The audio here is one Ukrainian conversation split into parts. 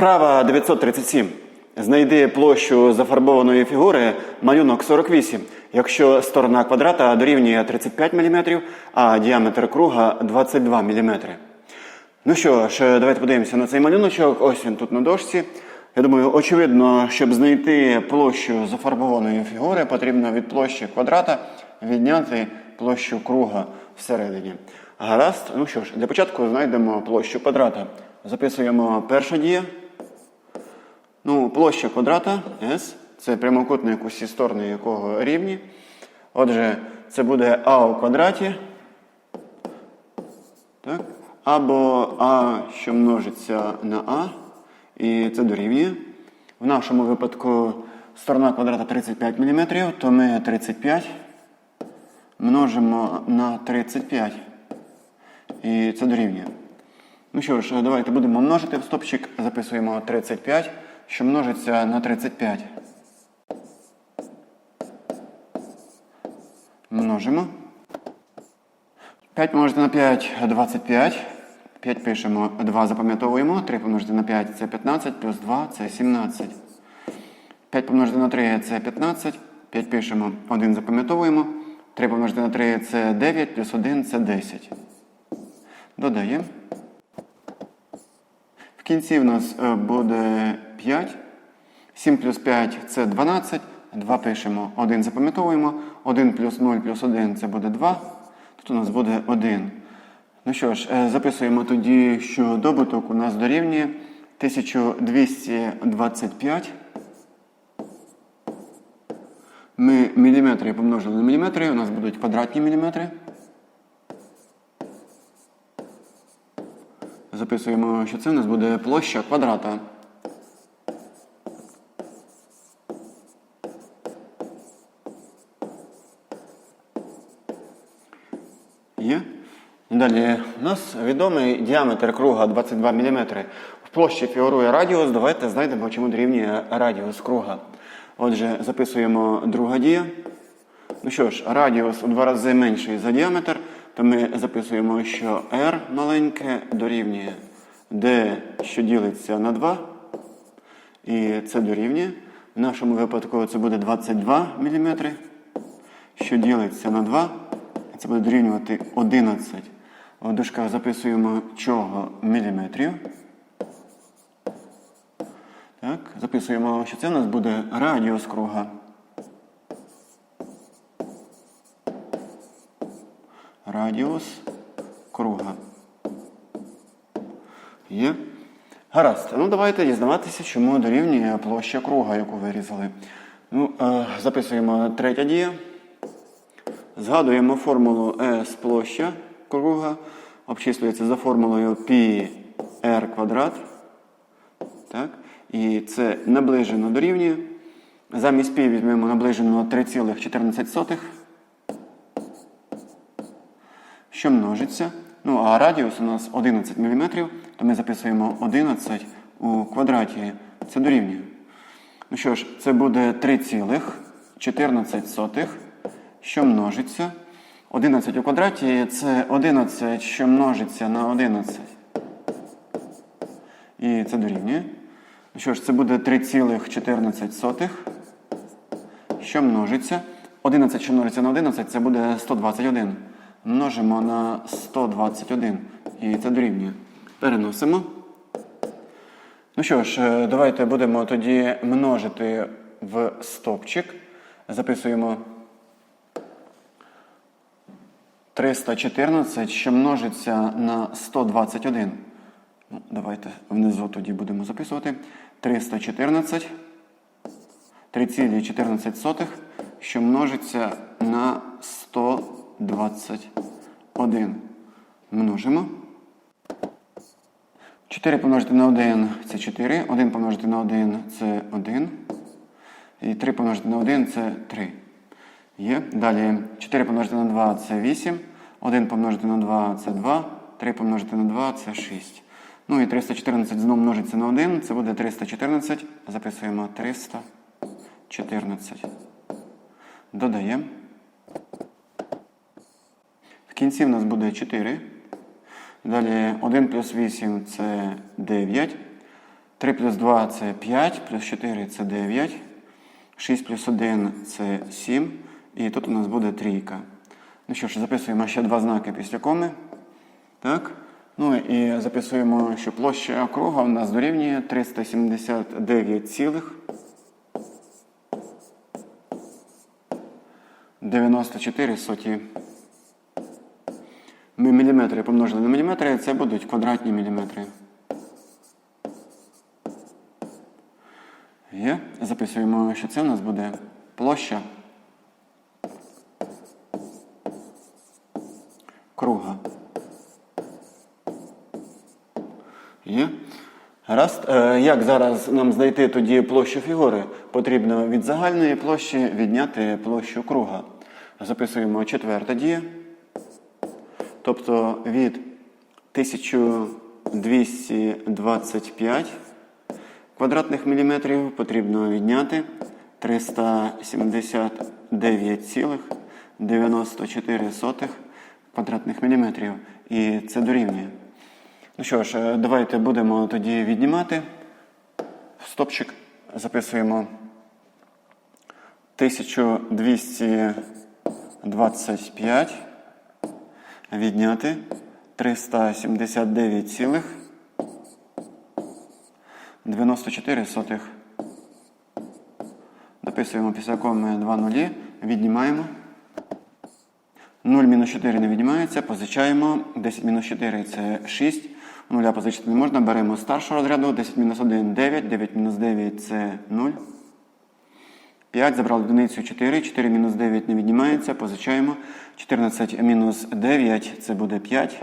Вправа 937. Знайди площу зафарбованої фігури малюнок 48, якщо сторона квадрата дорівнює 35 мм, а діаметр круга 22 мм. Ну що ж, давайте подивимося на цей малюночок. Ось він тут на дошці. Я думаю, очевидно, щоб знайти площу зафарбованої фігури, потрібно від площі квадрата відняти площу круга всередині. Гаразд, ну що ж, для початку знайдемо площу квадрата. Записуємо перша дія. Ну, площа квадрата S, це прямокутник, усі сторони якого рівні. Отже, це буде А у квадраті. Так? Або А, що множиться на А, і це дорівнює. В нашому випадку сторона квадрата 35 мм, то ми 35 множимо на 35. І це дорівнює. Ну що ж, давайте будемо множити в стопчик. Записуємо 35, що множиться на 35. Множимо. 5 помножити на 5 25. 5 пишемо, 2 запам'ятовуємо. 3 помножити на 5 це 15, плюс 2 це 17. 5 помножити на 3 це 15. 5 пишемо, 1 запам'ятовуємо. 3 помножити на 3 це 9, плюс 1 це 10. Додаємо. В кінці в нас е, буде 5. 7 плюс 5 це 12. 2 пишемо, 1 запам'ятовуємо. 1 плюс 0 плюс 1 це буде 2. Тут у нас буде 1. Ну що ж, е, записуємо тоді, що добуток у нас дорівнює 1225. Ми міліметри помножили на міліметри, у нас будуть квадратні міліметри. Записуємо, що це у нас буде площа квадрата. Є. Далі у нас відомий діаметр круга 22 мм. В площі фігурує радіус. Давайте знайдемо, чому дорівнює радіус круга. Отже, записуємо друга дія. Ну що ж, радіус у два рази менший за діаметр, то ми записуємо, що r маленьке дорівнює d, що ділиться на 2. І це дорівнює. В нашому випадку це буде 22 мм, що ділиться на 2. І це буде дорівнювати 11. В дужках записуємо чого міліметрів. Так, записуємо, що це у нас буде радіус круга. Радіус круга. Є. Гаразд. Ну, давайте дізнаватися, чому дорівнює площа круга, яку вирізали. Ну, е, записуємо третя дія. Згадуємо формулу S площа круга. Обчислюється за формулою πr квадрат. Так? І це наближено дорівнює. Замість π візьмемо наближено 3,14. Що множиться. Ну, а радіус у нас 11 мм, то ми записуємо 11 у квадраті. Це дорівнює. Ну що ж, це буде 3,14, що множиться. 11 у квадраті це 11, що множиться на 11. І це дорівнює. Що ж, це буде 3,14, що множиться. 11, що множиться на 11, це буде 121. Множимо на 121. І це дорівнює. Переносимо. Ну що ж, е, давайте будемо тоді множити в стопчик. Записуємо 314, що множиться на 121. Ну, Давайте внизу тоді будемо записувати. 314, 3,14, що множиться на 121. Множимо. 4 помножити на 1 це 4. 1 помножити на 1 це 1. І 3 помножити на 1 це 3. Є. Далі 4 помножити на 2 це 8. 1 помножити на 2 це 2. 3 помножити на 2 це 6. Ну і 314 знову множиться на 1. Це буде 314. Записуємо 314. Додаємо. В кінці в нас буде 4. Далі 1 плюс 8 це 9. 3 плюс 2 це 5, плюс 4 це 9, 6 плюс 1 це 7, і тут у нас буде трійка. Ну що ж, записуємо ще два знаки після коми. Так. Ну і записуємо, що площа круга у нас дорівнює 379 цілих 94 соті. Ми міліметри помножили на міліметри, це будуть квадратні міліметри. Є. Записуємо, що це у нас буде площа круга. Є. Гаразд. Е, Як зараз нам знайти тоді площу фігури? Потрібно від загальної площі відняти площу круга. Записуємо четверта дія. Тобто від 1225 квадратних міліметрів потрібно відняти 379,94 квадратних міліметрів. І це дорівнює. Ну що ж, е, давайте будемо тоді віднімати. Стопчик записуємо 1225 відняти 379,94 сотих. Дописуємо після коми 2 нулі, віднімаємо. 0 мінус 4 не віднімається, позичаємо. 10 мінус 4 це 6. Нуля позичити не можна. Беремо старшого розряду. 10 мінус 1 9. 9 мінус 9 це 0. 5. Забрали одиницю 4. 4 мінус 9 не віднімається. Позичаємо. 14 мінус 9 це буде 5.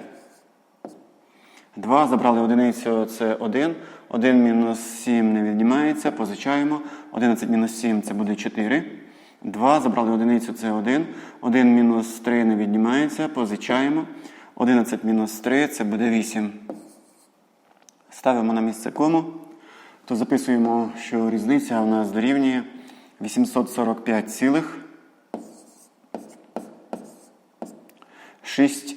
2. Забрали одиницю це 1. 1 мінус 7 не віднімається. Позичаємо. 11 мінус 7 це буде 4. 2. Забрали одиницю це 1. 1 мінус 3 не віднімається. Позичаємо. 11 мінус 3 це буде 8. Ставимо на місце кому. То записуємо, що різниця у нас дорівнює 845 цілих 6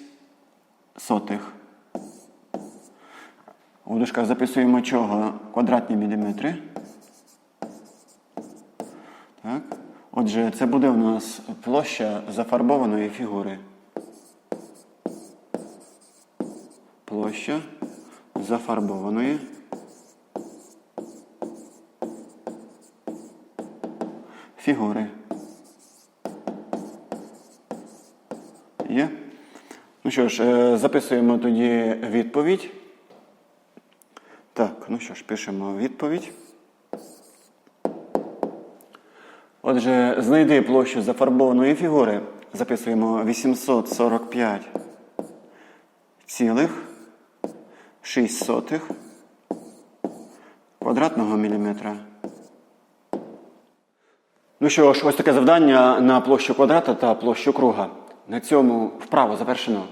сотих. У дужках записуємо чого? Квадратні міліметри. Так. Отже, це буде у нас площа зафарбованої фігури. Площа зафарбованої фігури. Є? Ну що ж, е, записуємо тоді відповідь. Так, ну що ж, пишемо відповідь. Отже, знайди площу зафарбованої фігури. Записуємо 845 цілих 6 сотих квадратного міліметра. Ну що ж, ось таке завдання на площу квадрата та площу круга. На цьому вправо завершено.